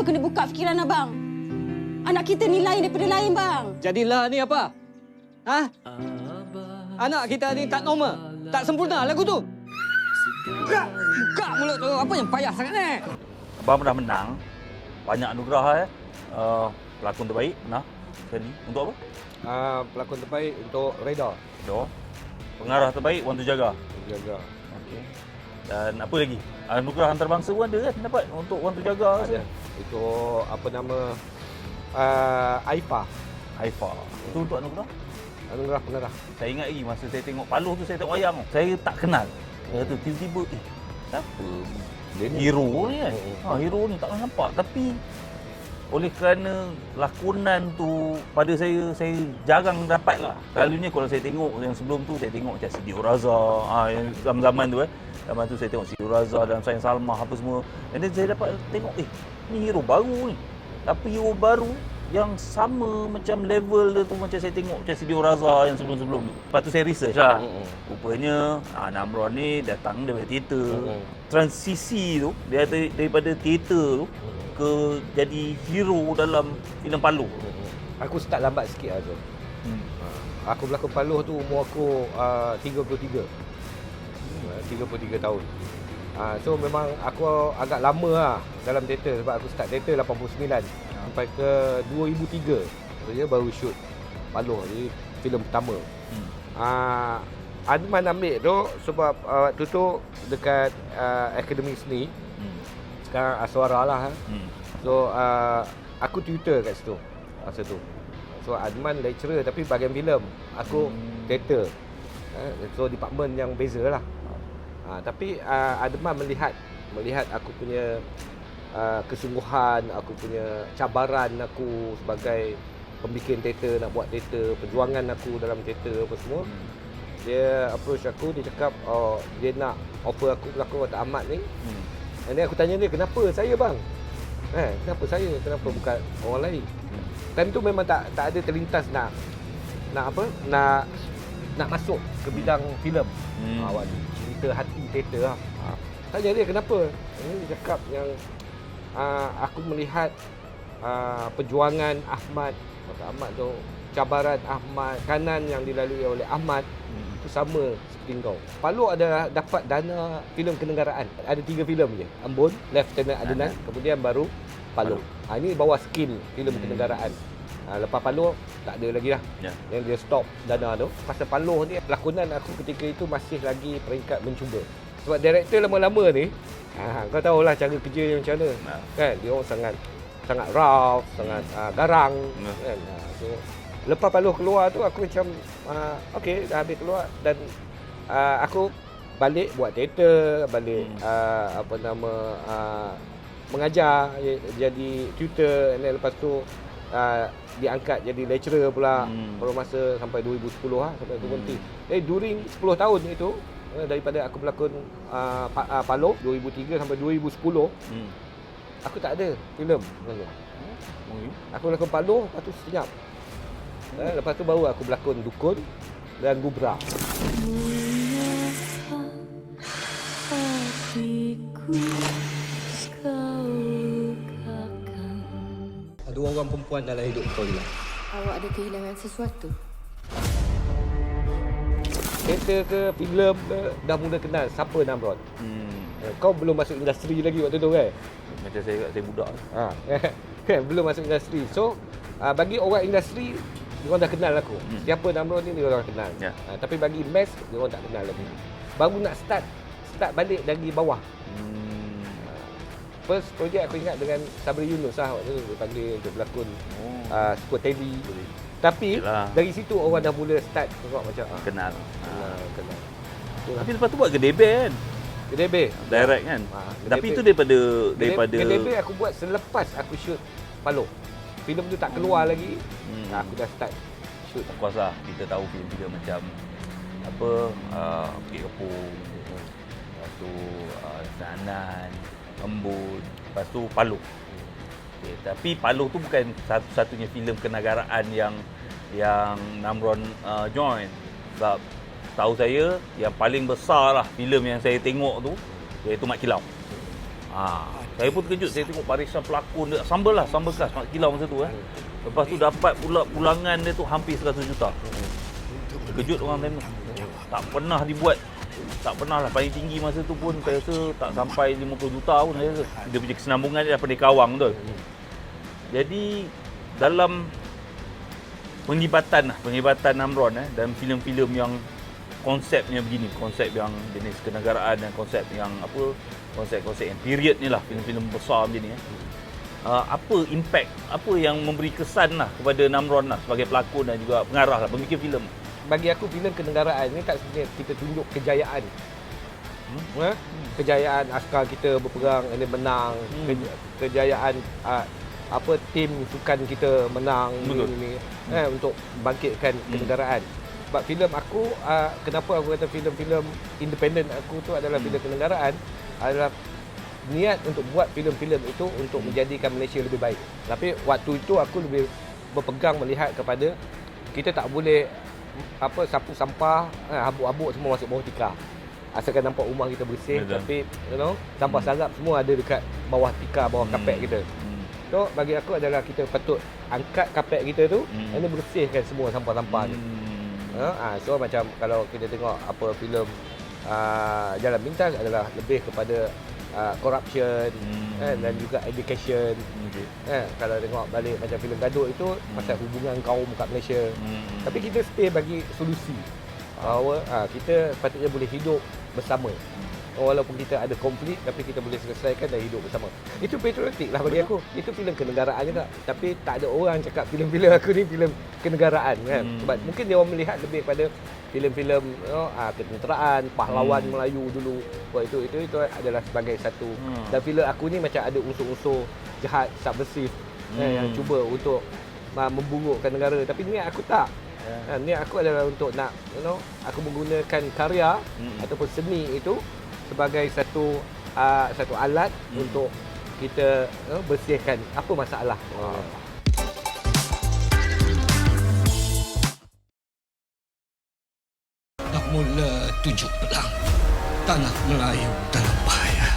Tu kena buka fikiran abang. Anak kita ni lain daripada lain, bang. Jadilah ni apa? Ha? Anak kita ni tak normal. Tak sempurna lagu tu. Buka, buka mulut tu. Apa yang payah sangat ni? Abang pernah menang banyak anugerah eh. Uh, pelakon terbaik nah sekali. Untuk apa? Uh, pelakon terbaik untuk Reda. Untuk pengarah terbaik Wan Tu Jaga. Jaga. Okey. Dan apa lagi? Anugerah antarabangsa pun ada kan dapat untuk Wan Tu Jaga. Ada. Itu apa nama uh, Aifa. Haifa. Itu untuk anugerah. Anugerah pengarah. Saya ingat lagi masa saya tengok Paluh tu saya tengok wayang tu. Saya tak kenal. Saya tu tiba-tiba eh siapa Dia ni. hero ni kan? Ha, hero ni tak pernah nampak tapi oleh kerana lakonan tu pada saya saya jarang dapat lah. Selalunya kalau saya tengok yang sebelum tu saya tengok macam Siti Raza, ha, yang zaman-zaman tu eh. Zaman tu saya tengok Siti Raza dan Sayang Salmah apa semua. And then saya dapat tengok eh ni hero baru ni. Tapi hero baru yang sama macam level dia tu macam saya tengok macam Siti Raza yang sebelum-sebelum tu. Lepas tu saya research lah. Hmm. Rupanya ah, Namron ni datang daripada teater. Hmm. Transisi tu dia dari- daripada teater tu ke jadi hero dalam filem Palu. Hmm. Aku start lambat sikit lah tu. Hmm. Aku berlakon Paluh tu umur aku uh, 33. Uh, 33 tahun. Uh, so memang aku agak lama lah dalam teater sebab aku start teater 89 sampai ke 2003. So dia baru shoot Paluh jadi filem pertama. Hmm. Uh, Adman ambil tu sebab uh, waktu tu dekat uh, Akademi Seni Hmm. sekarang Aswara lah. eh. Hmm. So uh, aku tutor kat situ masa tu. So Adman lecturer tapi bahagian filem, aku Hmm. teater. Eh, so department yang beza lah. Uh, tapi uh, Adman melihat melihat aku punya uh, kesungguhan, aku punya cabaran aku sebagai pembikin teater nak buat teater, perjuangan aku dalam teater apa semua. Hmm. Dia approach aku, dia cakap oh, dia nak offer aku pelakon Watak Ahmad ni Hmm. And then aku tanya dia, kenapa saya bang? Eh, kenapa saya? Kenapa bukan orang lain? Hmm. Time tu memang tak tak ada terlintas nak nak apa? Nak nak masuk ke bidang filem. Hmm. Hmm. Awak cerita hati teater lah. Ha. Tanya dia kenapa? Eh, Dia cakap yang uh, aku melihat uh, perjuangan Ahmad, kata Ahmad tu cabaran Ahmad, kanan yang dilalui oleh Ahmad Hmm. itu sama seperti kau. Palu ada dapat dana filem kenegaraan. Ada tiga filem je. Ambon, Lieutenant Adenan, kemudian baru Palu. Ha, ini bawah skim filem Hmm. kenegaraan. Ha, lepas Palu tak ada lagi lah. Ya. Yang dia stop dana tu. Pasal Palu ni lakonan aku ketika itu masih lagi peringkat mencuba. Sebab director lama-lama ni ha, kau tahulah cara kerja dia macam mana. Nah. Kan dia orang sangat sangat rough, sangat uh, garang Ya. kan. Ha, so lepas Paluh keluar tu aku macam uh, okey dah habis keluar dan uh, aku balik buat teater, balik Hmm. uh, apa nama uh, mengajar jadi tutor then lepas tu uh, diangkat jadi lecturer pula Hmm. pada masa sampai 2010 lah sampai aku Hmm. berhenti. Eh during 10 tahun itu eh, daripada aku berlakon uh, pa, uh, Paloh 2003 sampai 2010 Hmm. aku tak ada filem sebenarnya. Hmm. Aku berlakon Paloh lepas tu senyap. Eh, lepas tu baru aku berlakon Dukun dan Gubra. hatiku Ada orang perempuan dalam hidup kau juga. Awak ada kehilangan sesuatu? Teater ke filem ke dah mula kenal siapa Namron. Hmm. Kau belum masuk industri lagi waktu tu kan? Macam saya saya budak. Ha. kan belum masuk industri. So uh, bagi orang industri dia orang dah kenal aku. Hmm. Siapa Namron ni dia orang kenal. Ya. Ha, tapi bagi mass dia orang tak kenal lagi. Baru nak start start balik dari bawah. Hmm. First project aku ingat dengan Sabri Yunus lah waktu tu dia panggil untuk berlakon Oh. uh, Super Teddy. Tapi Yelah. dari situ orang dah mula start tengok macam ah, Kenal. kenal, Ha. kenal. Itulah. Tapi lepas tu buat Gedebe kan? Gedebe. Direct kan? Ha, Tapi itu daripada daripada Gedebe aku buat selepas aku shoot Paloh. Filem tu tak keluar lagi. Hmm. Hmm. Aku dah start shoot. Of course lah kita tahu filem-filem macam apa uh, Bukit Kepung lepas tu uh, Zanan Embun lepas tu Paluh okay, tapi Paluh tu bukan satu-satunya filem kenegaraan yang yang Namron uh, join sebab tahu saya yang paling besar lah filem yang saya tengok tu iaitu Mat Kilau ah Saya pun terkejut saya tengok barisan pelakon dia sambal lah, sambal kelas Mak Kilau masa tu eh. Lepas tu dapat pula pulangan dia tu hampir 100 juta. Terkejut orang tu. Tak pernah dibuat tak pernah lah paling tinggi masa tu pun saya rasa tak sampai 50 juta pun saya rasa. Dia punya kesenambungan dia daripada Kawang tu. Jadi dalam penglibatan lah, penglibatan Namron eh dalam filem-filem yang konsepnya begini, konsep yang jenis kenegaraan dan konsep yang apa, konsep-konsep yang period ni lah, filem-filem besar macam ni eh. Uh, apa impact, apa yang memberi kesan lah kepada Namron lah sebagai pelakon dan juga pengarah lah, pemikir filem. Bagi aku filem kenegaraan ni tak sebenarnya kita tunjuk kejayaan. Hmm? Ha? Kejayaan askar kita berperang ini menang, Hmm. Ke- kejayaan uh, apa tim sukan kita menang Betul. ni, ni eh, untuk bangkitkan Hmm. kenegaraan. Sebab filem aku uh, kenapa aku kata filem-filem independen aku tu adalah Hmm. filem kenegaraan adalah niat untuk buat filem-filem itu untuk menjadikan Malaysia lebih baik. Tapi waktu itu aku lebih berpegang melihat kepada kita tak boleh apa sapu sampah, eh, habuk-habuk semua masuk bawah tikar. Asalkan nampak rumah kita bersih Betul. tapi you know sampah sarap semua ada dekat bawah tikar, bawah Hmm. kapet kita. Hmm. So bagi aku adalah kita patut angkat kapet kita tu Hmm. dan bersihkan semua sampah-sampah ni. Hmm. Ha, ah, so macam kalau kita tengok apa filem uh, Jalan Bintang adalah lebih kepada uh, corruption Hmm. kan, dan juga education. Okey. Eh, kalau tengok balik macam filem Gadot itu pasal hubungan kaum kat Malaysia. Hmm. Tapi kita stay bagi solusi bahawa ah, kita patutnya boleh hidup bersama. Walaupun kita ada konflik tapi kita boleh selesaikan dan hidup bersama. Itu patriotik lah bagi aku. Itu filem kenegaraan juga. Tapi tak ada orang cakap filem-filem aku ni filem kenegaraan kan. Hmm. Sebab mungkin dia orang melihat lebih pada filem-filem you know, ah, ketenteraan, pahlawan Hmm. Melayu dulu. Buat itu itu itu adalah sebagai satu Hmm. dan filem aku ni macam ada unsur-unsur jahat, subversif eh, Hmm. yang cuba untuk uh, memburukkan negara tapi niat aku tak. Ya. Ha, niat aku adalah untuk nak you know aku menggunakan karya Hmm. ataupun seni itu sebagai satu uh, satu alat Hmm. untuk kita know, bersihkan apa masalah. Uh. Dah mula tujuh pelang Tanah Melayu dalam bahaya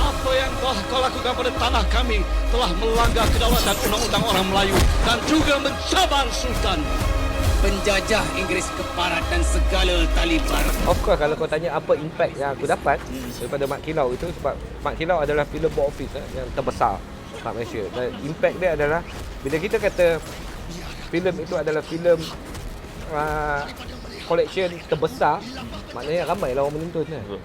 Apa yang telah kau lakukan pada tanah kami Telah melanggar kedaulatan undang-undang orang Melayu Dan juga mencabar Sultan Penjajah Inggeris keparat dan segala taliban Of course kalau kau tanya apa impact yang aku dapat daripada Mak Kilau itu sebab Mak Kilau adalah filem box office eh, yang terbesar kat Malaysia. Dan impact dia adalah bila kita kata filem itu adalah filem uh, collection terbesar maknanya ramai lah orang menonton kan. Betul.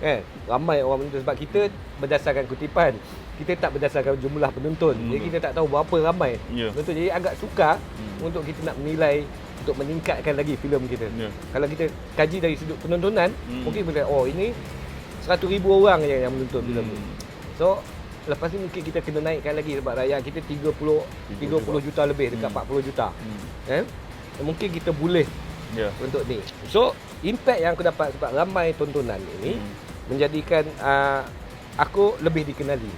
Kan? Ramai orang menonton sebab kita berdasarkan kutipan. Kita tak berdasarkan jumlah penonton. Hmm, Jadi kita tak tahu berapa ramai Ya. penonton. Jadi agak sukar Hmm. untuk kita nak menilai untuk meningkatkan lagi filem kita. Ya. Kalau kita kaji dari sudut penontonan, Hmm. mungkin kita oh ini 100 ribu orang je yang menonton filem ni. Hmm. So lepas ni mungkin kita kena naikkan lagi sebab rakyat kita 30 30 juta lebih dekat Hmm. 40 juta. Hmm. Eh? Mungkin kita boleh Ya. untuk ni. So impact yang aku dapat sebab ramai tontonan ini Hmm. menjadikan uh, aku lebih dikenali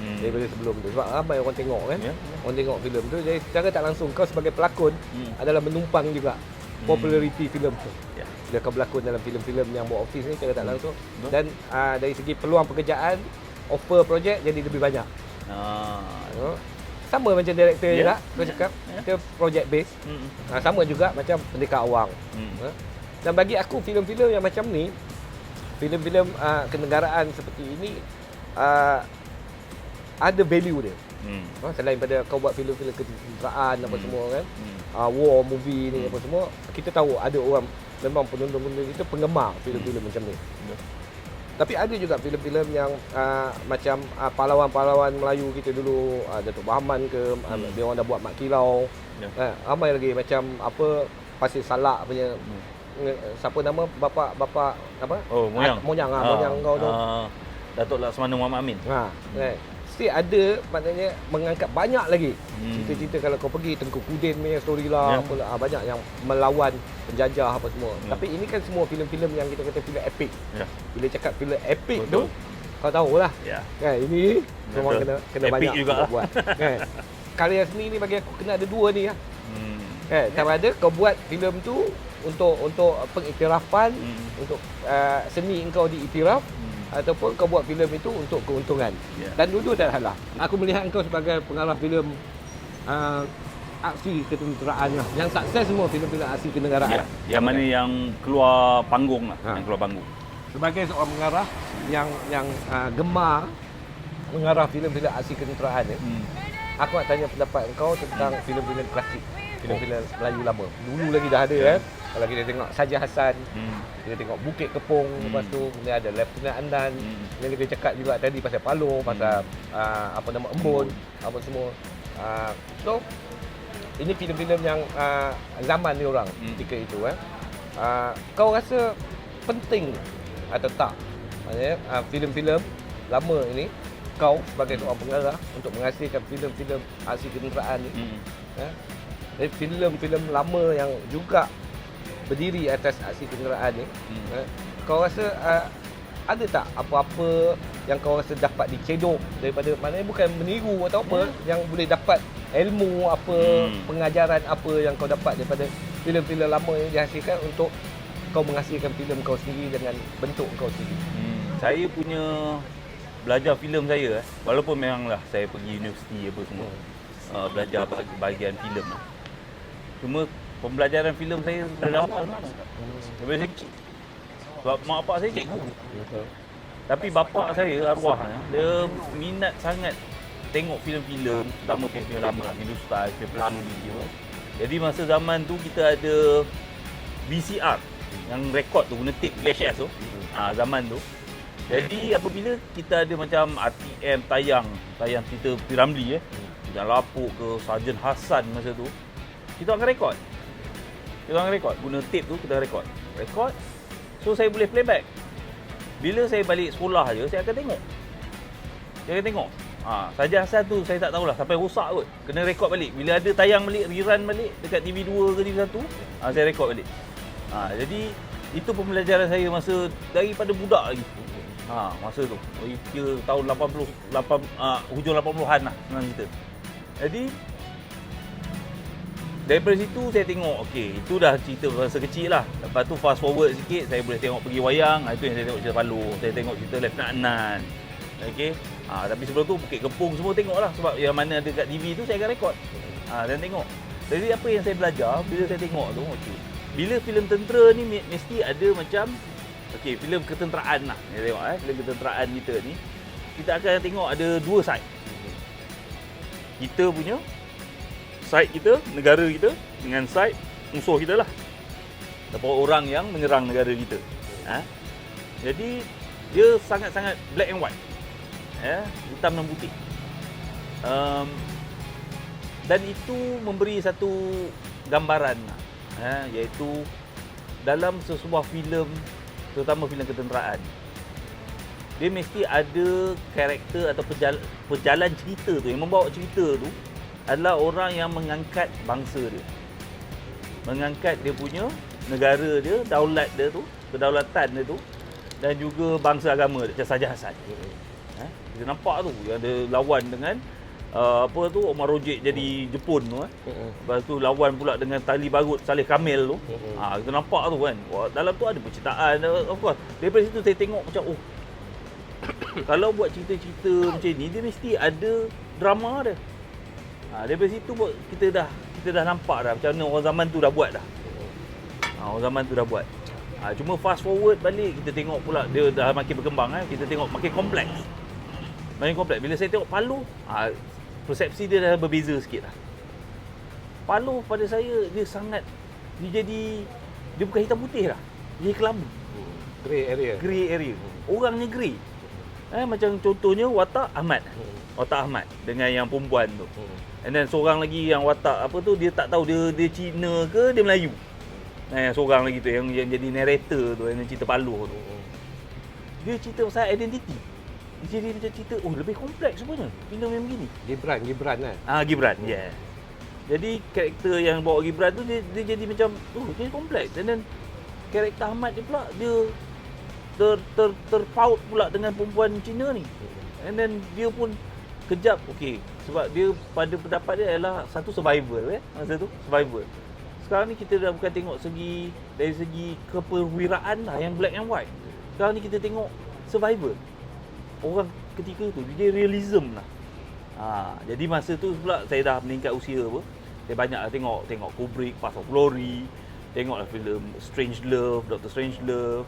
Hmm. daripada sebelum tu sebab ramai orang tengok kan. Ya. Orang tengok filem tu jadi secara tak langsung kau sebagai pelakon Hmm. adalah menumpang juga populariti filem tu. Ya. Bila kau berlakon dalam filem-filem yang box office ni secara tak langsung Betul. dan uh, dari segi peluang pekerjaan offer projek jadi lebih banyak. Ah. Uh, sama macam director Ya. juga kau cakap Ya. kita project base. Hmm. Uh, sama juga macam Pendekar Awang. Hmm. Ha? Dan bagi aku filem-filem yang macam ni, filem-filem uh, kenegaraan seperti ini uh, ada value dia. Hmm. Ha? Selain pada kau buat filem-filem ketenteraan apa Hmm. semua kan, Hmm. uh, war movie ni Hmm. apa semua, kita tahu ada orang memang penonton-penonton kita penggemar filem-filem macam ni. Ya. Tapi ada juga filem-filem yang uh, macam uh, pahlawan-pahlawan Melayu kita dulu, uh, Datuk Bahman ke, hmm. Hmm. dia orang dah buat Mak Kilau. Ya. Eh, ramai lagi macam apa Pasir Salak punya Hmm. nge- siapa nama bapa bapa apa? Oh, Moyang. Ah, Moyang ah, Moyang kau tu. Ah, Datuk Laksamana Muhammad Amin. Ha, kan. Still ada maknanya mengangkat banyak lagi. Hmm. Cerita-cerita kalau kau pergi Tengku Kudin punya story lah, Ya. apa lah, ah, banyak yang melawan penjajah apa semua. Ya. Tapi ini kan semua filem-filem yang kita kata filem epic. Ya. Bila cakap filem epic Betul. tu kau tahulah. Ya. Kan ini memang Betul. kena kena Epic banyak juga buat. kan. Karya seni ni bagi aku kena ada dua ni lah. Hmm. Kan, sama ada kau buat filem tu untuk untuk pengiktirafan, Hmm. untuk uh, seni engkau diiktiraf Hmm. Ataupun kau buat filem itu untuk keuntungan. Ya. Dan dulu tak salah. Aku melihat kau sebagai pengarah filem uh, aksi ketenteraan lah. Yang sukses semua filem-filem aksi kenegaraan. Ya, yang mana yang keluar panggung lah, Ha. yang keluar panggung. Sebagai seorang pengarah yang yang uh, gemar mengarah filem-filem aksi ketenteraan ni, Hmm. aku nak tanya pendapat kau tentang filem-filem klasik. Filem-filem Melayu lama. Dulu lagi dah ada kan. Kalau kita tengok Saja Hasan, Hmm. kita tengok Bukit Kepong, Hmm. lepas tu kemudian ada Lieutenant Andan. Hmm. Yang kita cakap juga tadi pasal Paloh, pasal uh, apa nama Embun, apa semua. Uh, so ini filem-filem yang uh, zaman ni orang Hmm. ketika itu eh. Uh, kau rasa penting atau tak? Maksudnya uh, filem-filem lama ini kau sebagai seorang pengarah untuk menghasilkan filem-filem aksi ketenteraan ni Hmm. eh, dari filem-filem lama yang juga berdiri atas aksi kenderaan ni Hmm. eh, kau rasa uh, ada tak apa-apa yang kau rasa dapat dicedok daripada maknanya bukan meniru atau apa yang boleh dapat ilmu apa Hmm. pengajaran apa yang kau dapat daripada filem-filem lama yang dihasilkan untuk kau menghasilkan filem kau sendiri dengan bentuk kau sendiri Hmm. Saya punya belajar filem saya eh, walaupun memanglah saya pergi universiti apa semua. Uh, belajar bahagian filem lah. Cuma pembelajaran filem saya awal mana? Daripada saya. Sebab mak bapak saya cikgu. Tapi bapa saya arwahnya dia minat sangat tengok filem-filem, terutama filem-filem lama, Hindustan, filem lama dia. Jadi masa zaman tu kita ada VCR yang rekod tu guna tape VHS tu. Ah zaman tu. Jadi apabila kita ada macam RTM tayang, tayang cerita Piramli eh. Dan Lapuk ke Sarjan Hassan masa tu. Kita akan rekod. Kita akan rekod guna tape tu kita rekod. Rekod. So saya boleh playback. Bila saya balik sekolah je saya akan tengok. Saya akan tengok. Ha, saja asal tu saya tak tahulah sampai rosak kot. Kena rekod balik. Bila ada tayang balik, rerun balik dekat TV2 ke TV1, ha, saya rekod balik. Ha, jadi itu pembelajaran saya masa daripada budak lagi. Ha, masa tu. Kira tahun 80 8 uh, hujung 80-an lah senang cerita. Jadi daripada situ saya tengok okey itu dah cerita masa kecil lah. Lepas tu fast forward sikit saya boleh tengok pergi wayang. Ha, itu yang saya tengok cerita Palu. Saya tengok cerita Lieutenant Anan. Okey. Ha, tapi sebelum tu Bukit Kepung semua tengok lah sebab yang mana ada kat TV tu saya akan rekod. Ha, dan tengok. Jadi apa yang saya belajar bila saya tengok tu okey. Bila filem tentera ni mesti ada macam okey filem ketenteraan lah. Kita tengok eh filem ketenteraan kita ni kita akan tengok ada dua side. Kita punya side kita, negara kita dengan side musuh kita lah. Ataupun orang yang menyerang negara kita. Ha? Jadi dia sangat-sangat black and white. Ya, hitam dan putih. Um, dan itu memberi satu gambaran ha, iaitu dalam sesebuah filem terutama filem ketenteraan dia mesti ada karakter atau pejalan, pejalan cerita tu yang membawa cerita tu adalah orang yang mengangkat bangsa dia mengangkat dia punya negara dia daulat dia tu kedaulatan dia tu dan juga bangsa agama dia macam Saja Hasan ha? kita nampak tu yang ada lawan dengan uh, apa tu Omar Rojek jadi Jepun tu eh. Lepas tu lawan pula dengan Tali Barut Saleh Kamil tu. Ha, kita nampak tu kan. Wah, dalam tu ada penciptaan of course. Daripada situ saya tengok macam oh. kalau buat cerita-cerita macam ni dia mesti ada drama dia. Ha, daripada situ buat kita dah kita dah nampak dah macam mana orang zaman tu dah buat dah. Ha, orang zaman tu dah buat. Ha, cuma fast forward balik kita tengok pula dia dah makin berkembang eh. Kita tengok makin kompleks. Makin kompleks. Bila saya tengok Palu, ha, persepsi dia dah berbeza sikit lah. Palu pada saya dia sangat dia jadi dia bukan hitam putih lah. Dia kelabu, grey area grey area. Orangnya grey. Eh macam contohnya watak Ahmad. Watak Ahmad dengan yang perempuan tu. And then seorang lagi yang watak apa tu dia tak tahu dia dia Cina ke dia Melayu. Eh seorang lagi tu yang yang jadi narrator tu yang cerita Palu tu. Dia cerita pasal identiti. Dia jadi macam cerita oh lebih kompleks sebenarnya filem yang begini. Gibran Gibran kan Ah Gibran, yeah. Jadi karakter yang bawa Gibran tu dia, dia jadi macam oh dia kompleks and then karakter Ahmad dia pula dia ter, ter, terpaut pula dengan perempuan Cina ni. And then dia pun kejap okey sebab dia pada pendapat dia adalah satu survival eh masa tu survival. Sekarang ni kita dah bukan tengok segi dari segi keperwiraan lah yang black and white. Sekarang ni kita tengok survivor. Orang ketika tu dia realism lah. Ha, jadi masa tu pula saya dah meningkat usia apa. Saya banyak lah tengok tengok Kubrick, Path of Glory, tengoklah filem Strange Love, Doctor Strange Love.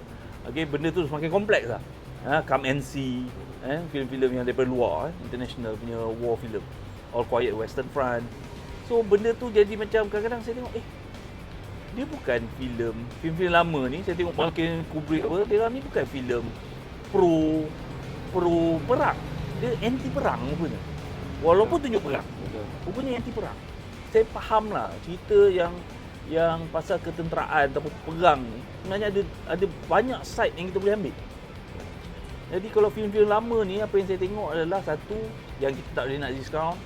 Okay, benda tu semakin kompleks lah. Ha, Come and See, eh, filem-filem yang daripada luar, eh, international punya war film. All Quiet Western Front. So benda tu jadi macam kadang-kadang saya tengok, eh dia bukan filem filem-filem lama ni saya tengok mungkin Kubrick apa dia ni bukan filem pro pro perang. Dia anti perang rupanya. Walaupun tunjuk perang. Rupanya anti perang saya faham lah cerita yang yang pasal ketenteraan ataupun perang ni. Sebenarnya ada ada banyak side yang kita boleh ambil jadi kalau filem-filem lama ni apa yang saya tengok adalah satu yang kita tak boleh nak discount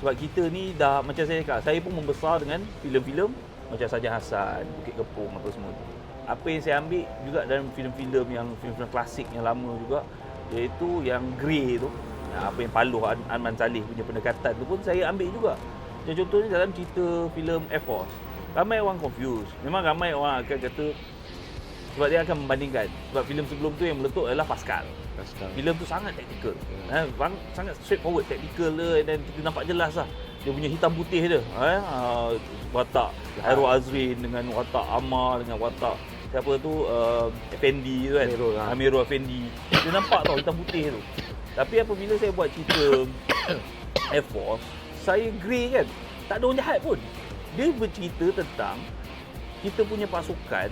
sebab kita ni dah macam saya cakap saya pun membesar dengan filem-filem macam Saja Hasan, Bukit Kepung apa semua tu. Apa yang saya ambil juga dalam filem-filem yang filem-filem klasik yang lama juga iaitu yang grey tu. Apa yang Paloh An- Anman Saleh punya pendekatan tu pun saya ambil juga. Macam contohnya dalam cerita filem Air Force. Ramai orang confused. Memang ramai orang akan kata sebab dia akan membandingkan. Sebab filem sebelum tu yang meletup adalah Pascal. Pascal. Filem tu sangat taktikal. Eh, bang, sangat straightforward taktikal dia dan kita nampak jelas lah. Dia punya hitam putih dia. Eh, uh, watak Hairul Azrin dengan watak Amar dengan watak siapa tu uh, Effendi tu kan. Amirul, ha. Amirul Effendi. Dia nampak tau hitam putih tu. Tapi apabila saya buat cerita Air Force, saya grey kan. Tak ada orang jahat pun. Dia bercerita tentang kita punya pasukan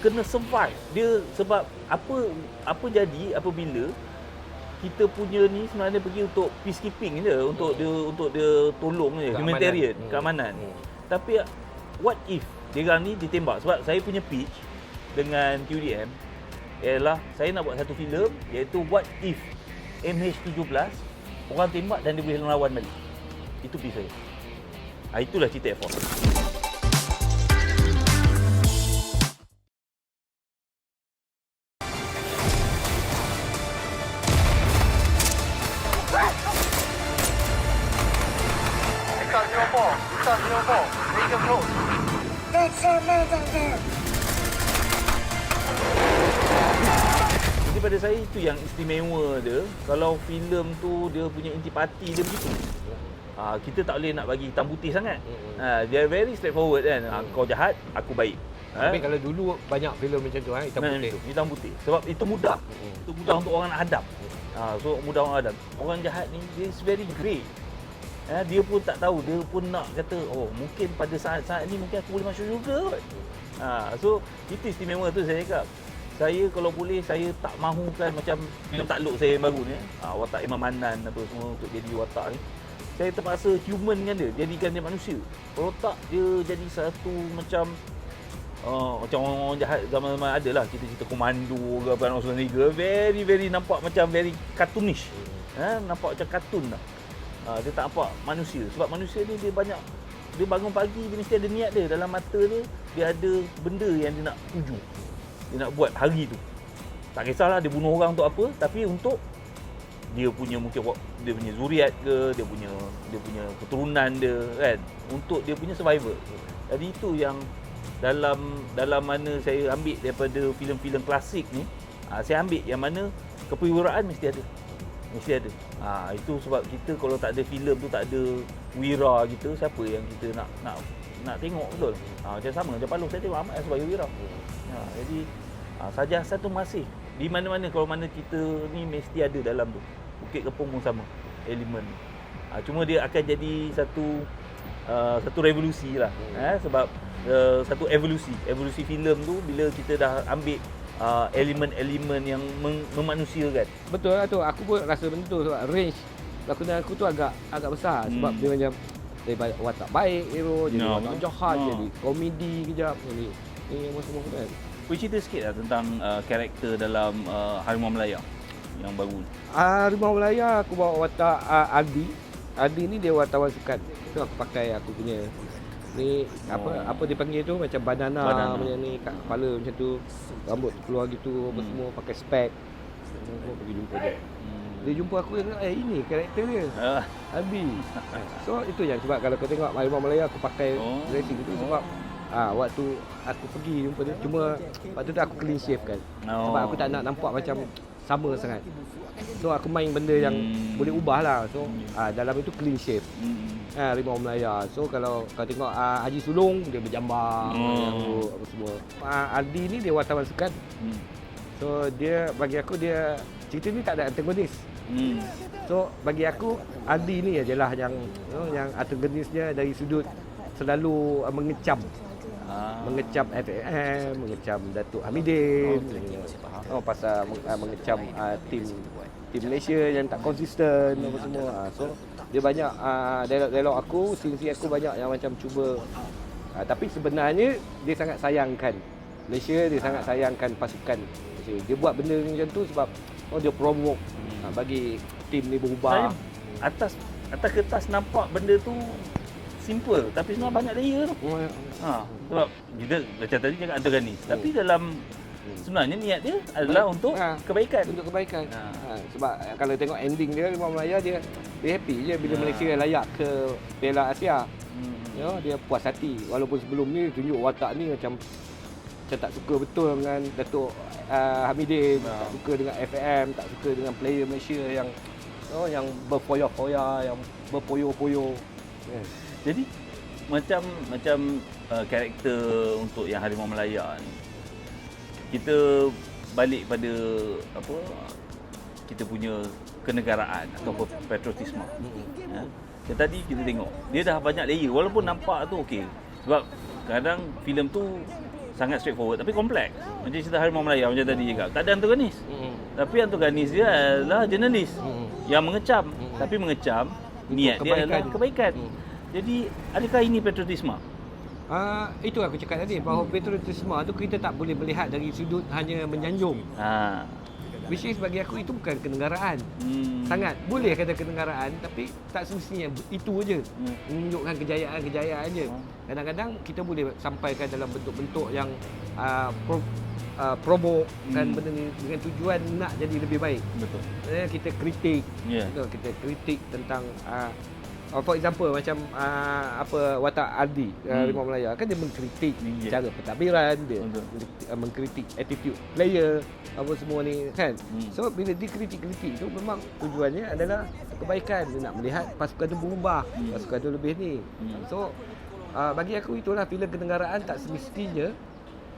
kena survive. Dia sebab apa apa jadi apabila kita punya ni sebenarnya pergi untuk peacekeeping je untuk dia untuk dia tolong je Keamanan. humanitarian Hmm. keamanan. Hmm. Tapi what if dia ni ditembak sebab saya punya pitch dengan QDM ialah saya nak buat satu filem iaitu what if MH17 orang tembak dan dia boleh lawan balik. Itu pitch saya. Ah, itulah cerita Air Force. Istimewa dia Kalau filem tu dia punya intipati dia begitu. Ha, Kita tak boleh nak bagi hitam putih sangat. Ha, Dia very straightforward kan. Ha, Kau jahat, aku baik. Ha? Tapi kalau dulu banyak filem macam tu kan hitam Nah, putih. hitam putih. Sebab itu mudah. Itu mudah untuk orang nak hadap. Ha, So mudah orang hadap. Orang jahat ni dia is very grey Ha, dia pun tak tahu, dia pun nak kata Oh mungkin pada saat-saat ni mungkin aku boleh masuk juga ha, So itu istimewa tu saya cakap saya kalau boleh saya tak mahukan macam filem takluk saya yang baru ni. Ha, watak Imam Manan apa semua untuk jadi watak ni. Saya terpaksa human dengan dia jadikan dia manusia. Kalau tak dia jadi satu macam Uh, macam orang-orang jahat zaman-zaman ada lah kita cerita komando ke apa Arnold Schwarzenegger very very nampak macam very cartoonish. Ha, nampak macam kartun lah. Uh, dia tak nampak manusia. Sebab manusia ni dia banyak dia bangun pagi dia mesti ada niat dia. Dalam mata dia dia ada benda yang dia nak tuju dia nak buat hari tu. Tak kisahlah dia bunuh orang untuk apa tapi untuk dia punya mungkin dia punya zuriat ke dia punya dia punya keturunan dia kan? Untuk dia punya survivor jadi itu yang dalam dalam mana saya ambil daripada filem-filem klasik ni ha, saya ambil yang mana keperwiraan mesti ada. Mesti ada. Ha, itu sebab kita kalau tak ada filem tu tak ada wira kita siapa yang kita nak nak nak tengok betul? Ha, macam sama macam Paloh saya tengok Ahmad sebagai wira. Ha, jadi ha, saja satu masih di mana-mana kalau mana kita ni mesti ada dalam tu Bukit Kepung pun sama elemen ha, cuma dia akan jadi satu uh, satu revolusi lah eh, sebab uh, satu evolusi evolusi filem tu bila kita dah ambil uh, elemen-elemen yang mem- memanusiakan Betul lah tu. Aku pun rasa benda tu sebab range lakonan aku tu agak agak besar Hmm. sebab dia macam daripada watak baik hero jadi Ya, watak betul. jahat Ha. jadi komedi kejap jadi ni semua semua kan. Boleh cerita sikit lah tentang uh, karakter dalam uh, Harimau Melaya yang baru ni. Ah Harimau Melaya aku bawa watak uh, Aldi. Aldi ni dia wartawan sukan. Tu aku pakai aku punya ni apa Oh. apa dia panggil tu macam banana, Banana. macam ni kat kepala macam tu rambut tu keluar gitu apa Hmm. semua pakai spek semua pergi jumpa dia Hmm. Dia jumpa aku dia eh ini karakter dia. Ah, Albi. So itu yang sebab kalau kau tengok Harimau Malaya aku pakai Oh. dressing itu sebab ah waktu aku pergi jumpa dia cuma waktu tu aku clean shave kan. Oh. Sebab aku tak nak nampak macam sama sangat. So aku main benda yang Hmm. boleh ubah lah. So ah dalam itu clean shave. hmm. Ha, Harimau Melaya. So kalau kau tengok ah, Haji Sulung dia berjambar Oh. yang tu, apa semua. Ah, Aldi ni dia wartawan sukan. Hmm. So dia bagi aku dia cerita ni tak ada antagonis. Hmm. So bagi aku Aldi ni ajalah yang you know, yang antagonisnya dari sudut selalu mengecam Ah. mengecam FAM, mengecam Datuk Hamidin. Oh, pasal uh, mengecam uh, tim tim Malaysia yang tak konsisten apa semua. Uh, so dia banyak uh, dialog-dialog aku, scene-scene aku banyak yang macam cuba uh, tapi sebenarnya dia sangat sayangkan Malaysia, dia sangat sayangkan pasukan Malaysia. Dia buat benda macam tu sebab oh dia promote uh, bagi tim ni Saya berubah. atas atas kertas nampak benda tu simple tapi sebenarnya banyak layer tu. Oh, ya. Ha, sebab kita macam tadi cakap antagonis. Tapi dalam sebenarnya niat dia adalah untuk Ha. kebaikan. untuk kebaikan. Ha. Ha. sebab eh, kalau tengok ending dia Imam Melaya dia dia happy je bila Ha. Malaysia layak ke Piala Asia. Hmm. Know, dia puas hati walaupun sebelum ni tunjuk watak ni macam macam tak suka betul dengan Datuk uh, Hamidin, Ha. tak suka dengan FM, tak suka dengan player Malaysia yang oh yang berfoya-foya, yang berpoyo-poyo. Yeah. Jadi macam macam uh, karakter untuk yang Harimau Melaya ni kita balik pada apa kita punya kenegaraan ataupun patriotisme. Yang tadi kita tengok dia dah banyak layer walaupun nampak tu okey. Sebab kadang filem tu sangat straightforward tapi kompleks. Macam cerita Harimau Melaya macam tadi cakap, tak ada antagonis. Tapi antagonis dia adalah jurnalis yang mengecam. Tapi mengecam Untuk niat dia kebaikan. adalah kebaikan. Mm. Jadi adakah ini patriotisme? Ah, itu aku cakap tadi bahawa patriotisme tu kita tak boleh melihat dari sudut hanya menyanjung. Ha. Which is bagi aku itu bukan kenegaraan. Hmm. Sangat boleh kata kenegaraan tapi tak semestinya itu aja. Hmm. Menunjukkan kejayaan-kejayaan je. Hmm. Kadang-kadang kita boleh sampaikan dalam bentuk-bentuk yang uh, pro, uh, promote kan Hmm. benda ni dengan tujuan nak jadi lebih baik. Betul. Eh, kita kritik. Betul, kita kritik tentang uh, uh, for example macam uh, apa watak Aldi uh, Hmm. Rimau Melaya kan dia mengkritik Ya. cara pentadbiran dia mengkritik, uh, mengkritik attitude player apa semua ni kan Hmm. so bila dikritik-kritik tu memang tujuannya adalah kebaikan dia nak melihat pasukan tu berubah Hmm. pasukan tu lebih ni Hmm. so uh, bagi aku itulah filem kenegaraan tak semestinya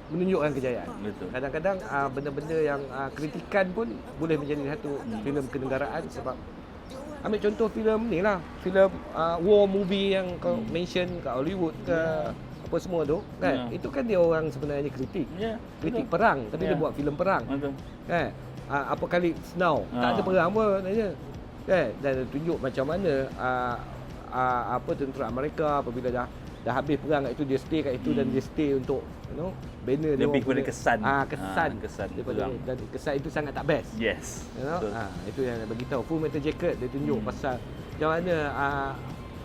menunjukkan kejayaan Betul. kadang-kadang uh, benda-benda yang uh, kritikan pun boleh menjadi satu filem kenegaraan sebab ambil contoh filem ni lah filem uh, war movie yang kau mention kat Hollywood ke apa semua tu kan Ya. itu kan dia orang sebenarnya kritik Ya. kritik betul. perang tapi Ya. dia buat filem perang Betul. kan uh, Apocalypse Now tak Ah. ada perang pun sebenarnya kan dan dia tunjuk macam mana uh, uh, apa tentera Amerika apabila dah dah habis perang kat itu dia stay kat itu dan Hmm. dia stay untuk you know banner dia Lebih kepada kesan. ah kesan Ah, kesan daripada perang. dan kesan itu sangat tak best Yes. You know? Betul. Ha, itu yang bagi tahu. Full Metal Jacket dia tunjuk Hmm. pasal macam mana uh,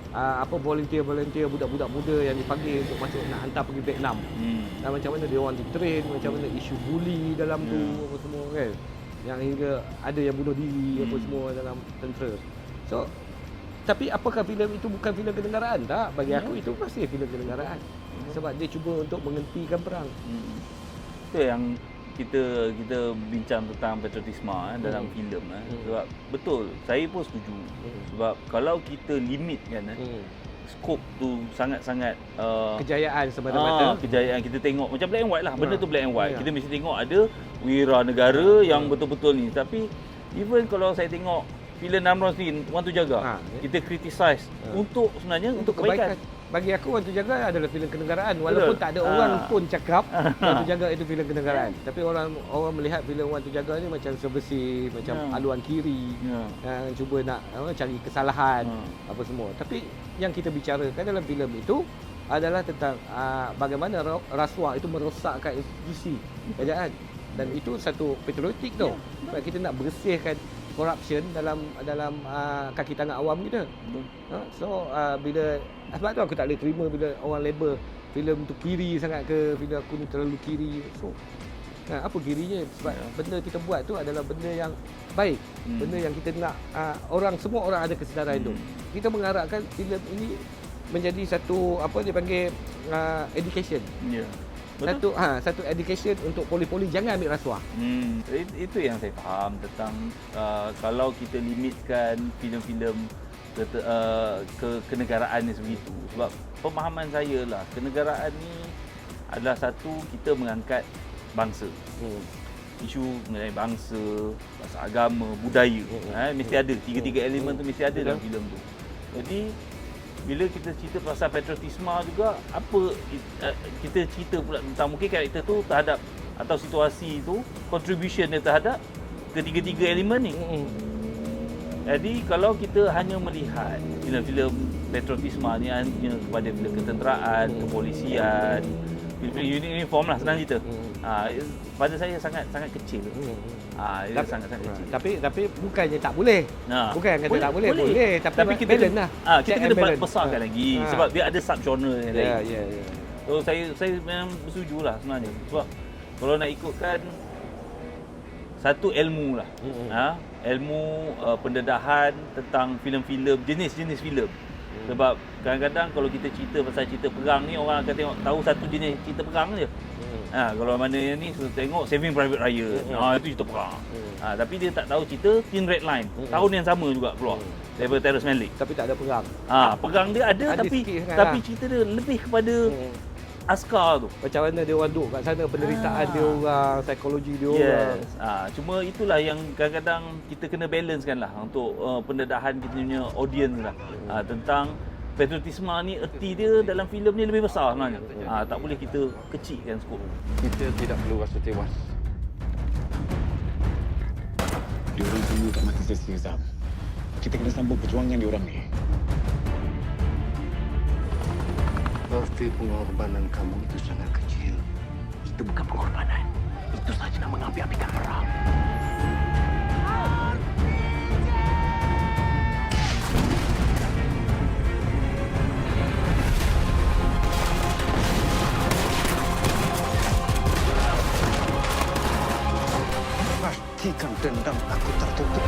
uh, apa volunteer-volunteer budak-budak muda yang dipanggil untuk masuk nak hantar pergi Vietnam. Hmm. Dan macam mana dia orang ditrain, macam mana isu bully dalam tu Ya. apa semua kan. Yang hingga ada yang bunuh diri apa Hmm. semua dalam tentera. So tapi apakah filem itu bukan filem kenegaraan? Tak, bagi aku itu masih filem kenegaraan. Sebab dia cuba untuk menghentikan perang. Hmm. Itu yang kita kita bincang tentang patriotisme eh, dalam Hmm. filem eh. Hmm. Sebab betul, saya pun setuju. Hmm. Sebab kalau kita limitkan eh, Hmm. skop tu sangat-sangat uh, Kejayaan semata-mata. Ah, kejayaan kita tengok macam black and white lah. Benda Ha. tu black and white. Ya. Kita mesti tengok ada wira negara yang betul-betul ni. Tapi even kalau saya tengok filem Namros ni Wan tu jaga. Ha. Kita criticize Ha. untuk sebenarnya untuk, kebaikan. Bagi aku Wan Tu Jaga adalah filem kenegaraan walaupun Betul. tak ada Ah. orang pun cakap Wan Tu Jaga itu filem kenegaraan. Tapi orang orang melihat filem Wan Tu Jaga ni macam subversif, macam Ya. haluan kiri. Ya. Yang cuba nak apa, cari kesalahan Ha. apa semua. Tapi yang kita bicarakan dalam filem itu adalah tentang uh, bagaimana ra- rasuah itu merosakkan institusi kerajaan dan itu satu patriotik tau. Sebab kita nak bersihkan corruption dalam dalam uh, kaki tangan awam kita. Betul. Ha? So uh, bila sebab tu aku tak boleh terima bila orang label filem tu kiri sangat ke filem aku ni terlalu kiri. So Ha, apa dirinya sebab benda kita buat tu adalah benda yang baik. Hmm. Benda yang kita nak uh, orang semua orang ada kesedaran itu. Kita mengharapkan filem ini menjadi satu apa dia panggil uh, education. Ya. Satu ha satu education untuk poli-poli jangan ambil rasuah. Hmm, it- itu yang saya faham tentang uh, kalau kita limitkan filem-filem ke, uh, ke kenegaraan ni sebegitu. Sebab pemahaman saya lah, kenegaraan ni adalah satu kita mengangkat bangsa. Hmm. Isu mengenai bangsa, bahasa agama, budaya. Hmm. Eh, mesti ada. Tiga-tiga elemen tu mesti ada dalam Betul. filem tu. Jadi bila kita cerita pasal patriotisma juga apa uh, kita cerita pula tentang mungkin karakter tu terhadap atau situasi itu contribution dia terhadap ketiga-tiga elemen ni. Hmm. Jadi kalau kita hanya melihat filem-filem patriotisma ni hanya kepada filem ketenteraan, Hmm. kepolisian, filem-filem uniform lah senang cerita. Hmm. Ha, pada saya sangat sangat kecil. Hmm. Ha, dia Tapi- sangat sangat Ha, kecil. tapi tapi bukannya tak boleh. Nah, Bukan kata tak boleh, boleh. Tapi, tapi kita balance lah. Ah, kita kena balance. besarkan Ah. lagi Ah. sebab dia ada sub genre yang lain. Ya, ya, ya. So saya saya memang bersetuju lah sebenarnya. Sebab kalau nak ikutkan satu ilmu lah. Mm-mm. Ha, ilmu uh, pendedahan tentang filem-filem, jenis-jenis filem. Sebab kadang-kadang kalau kita cerita pasal cerita perang ni orang akan tengok tahu satu jenis cerita perang je. Hmm. Ha, kalau mana yang ni sudah tengok Saving Private Ryan. Mm-mm. Ha, itu cerita perang. Mm. Ha, tapi dia tak tahu cerita Thin Red Line. Mm-mm. Tahun yang sama juga keluar. Mm. Daripada Terrence Malick. Tapi tak ada perang. Ha, perang dia ada, Ada tapi tapi lah. cerita dia lebih kepada Hmm. askar tu. Macam mana dia orang duduk kat sana, penderitaan Ah. dia orang, psikologi dia orang. Yes. Ha, cuma itulah yang kadang-kadang kita kena balancekan lah untuk uh, pendedahan kita punya audience lah. Ha, tentang patriotisme ni erti dia dalam filem ni lebih besar sebenarnya. Ha, tak boleh kita kecilkan skop. Kita tidak perlu rasa tewas. Diorang tunggu kat mati sia-sia, Zam. Kita kena sambung perjuangan diorang ni. Arti pengorbanan kamu itu sangat kecil. Itu bukan pengorbanan. Itu saja nak mengambil apikan perang. hikang dendam aku tertutup.